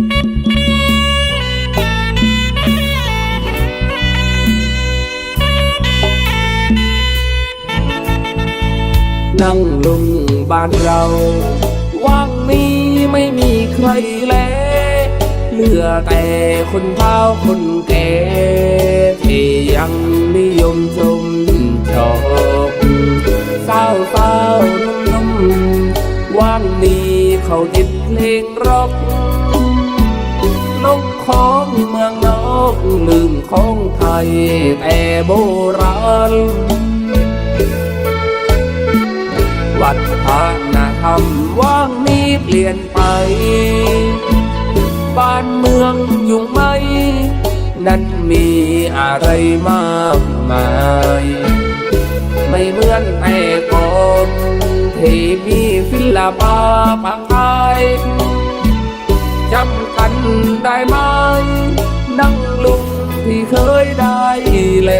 นั่งลุงบ้านเรา ว่างนี้ไม่มีใครแล เหลือแต่คนเฒ่าคนแก่ที่ยังนิยมชมชอบสาวสาวนุ่มๆว่างนี้เขาจิตเพลงร็อก ของเมืองนอกลืมของไทยแต่โบราณ วัฒนธรรมว่างนี้เปลี่ยนไป บ้านเมืองยุ่งไหม นั้นมีอะไรมากมาย ไม่เหมือนแต่ก่อนที่มีศิลปะปะกาย ได้ไหมนั่งลุงที่เคยได้แล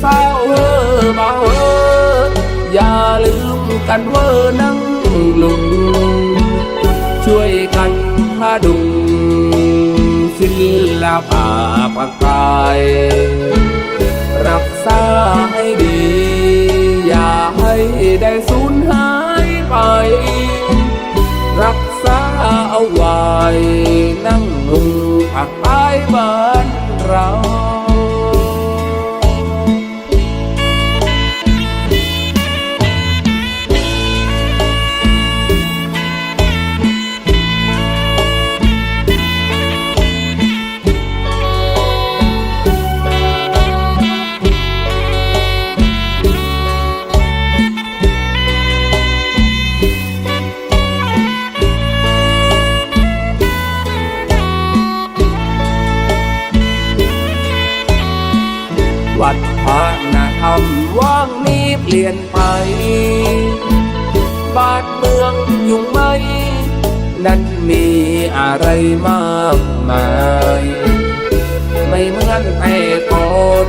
เศร้าเออเบาเอออย่าลืมกันเวอนั่งลุง ช่วยกันพาดุงศิลปะปะกายรักษาให้ดี อย่าให้ได้สูญหายไป รักษาเอาไว้ ลุงผักใต้บ้านเรา วัฒนธรรมว่างนี้เปลี่ยนไป บานเมืองยุ่งไหม นั้นมีอะไรมากมาย ไม่เหมือนแต่ก่อน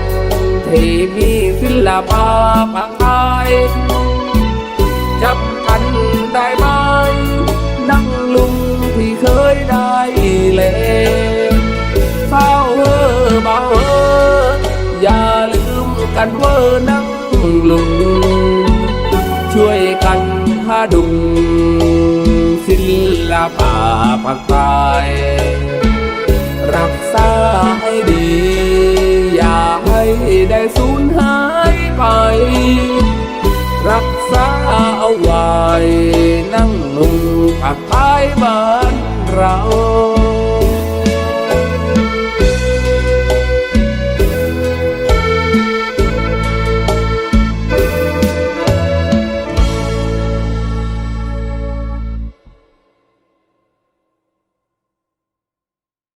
ที่มีศิลปะปะกายจับ กันเวอนั่งลุงช่วยกันพาดุงศิลปะปะกายรักษาให้ดี อย่าให้ได้สูญหายไป รักษาเอาไว้ นั่งลุงผักใต้บ้านเรา